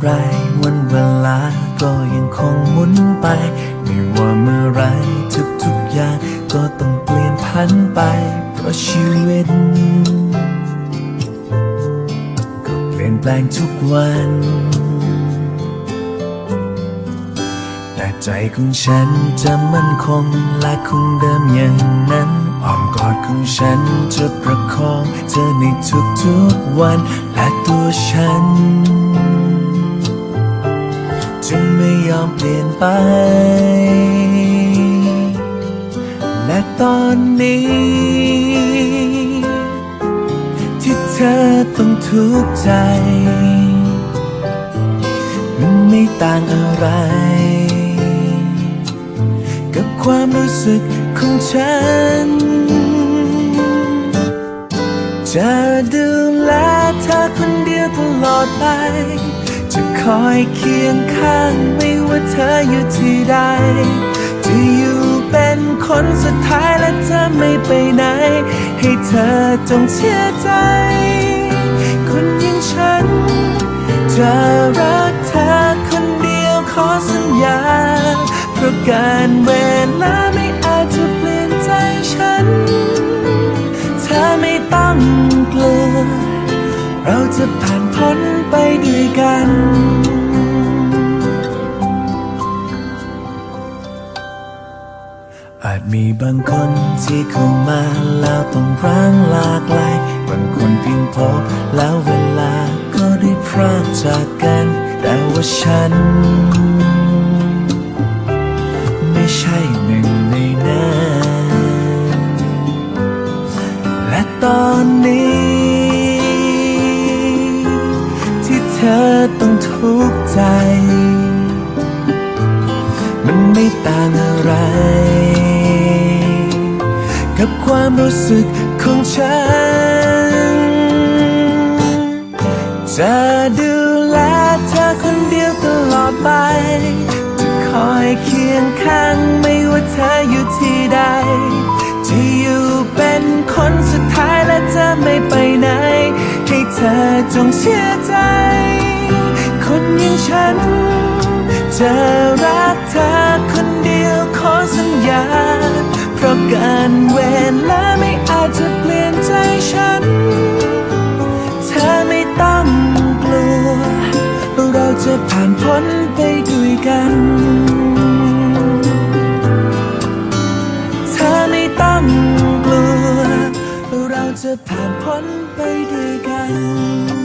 ไร วันเวลาก็ยังคงหมุนไป ไม่ว่าเมื่อไรทุกๆอย่างก็ต้องเปลี่ยนพันไป เพราะชีวิต ก็เปลี่ยนแปลงทุกวัน แต่ใจของฉันจะมั่นคงและคงเดิมอย่างนั้นอ้อมกอดของฉันจะประคองเธอในทุกๆวันและตัวฉัน จะไม่ยอมเปลี่ยนไป และตอนนี้ ที่เธอต้องทุกข์ใจ มันไม่ต่างอะไร กับความรู้สึกของฉัน จะดูแลเธอคนเดียวตลอดไป จะคอยเคียงข้างไม่ว่าเธออยู่ที่ใด จะอยู่เป็นคนสุดท้ายและจะไม่ไปไหน ให้เธอจงเชื่อใจ คนอย่างฉัน จะรักเธอคนเดียวขอสัญญา เพราะการเวลาไม่อาจจะเปลี่ยนใจฉัน เธอไม่ต้องกลัว เราจะผ่านพ้น ไปด้วยกันอาจมีบางคนที่เข้ามาแล้วต้องร้างลากลายบางคนเพียงพบแล้วเวลาก็ได้พรากจากกัน แต่ว่าฉัน มันไม่ต่างอะไร กับความรู้สึกของฉัน จะดูแลเธอคนเดียวตลอดไป จะคอยเคียงข้างไม่ว่าเธออยู่ที่ใด จะอยู่เป็นคนสุดท้ายและจะไม่ไปไหน ให้เธอจงเชื่อใจ คนอย่างฉันจะรัก จะผ่านพ้นไปด้วยกัน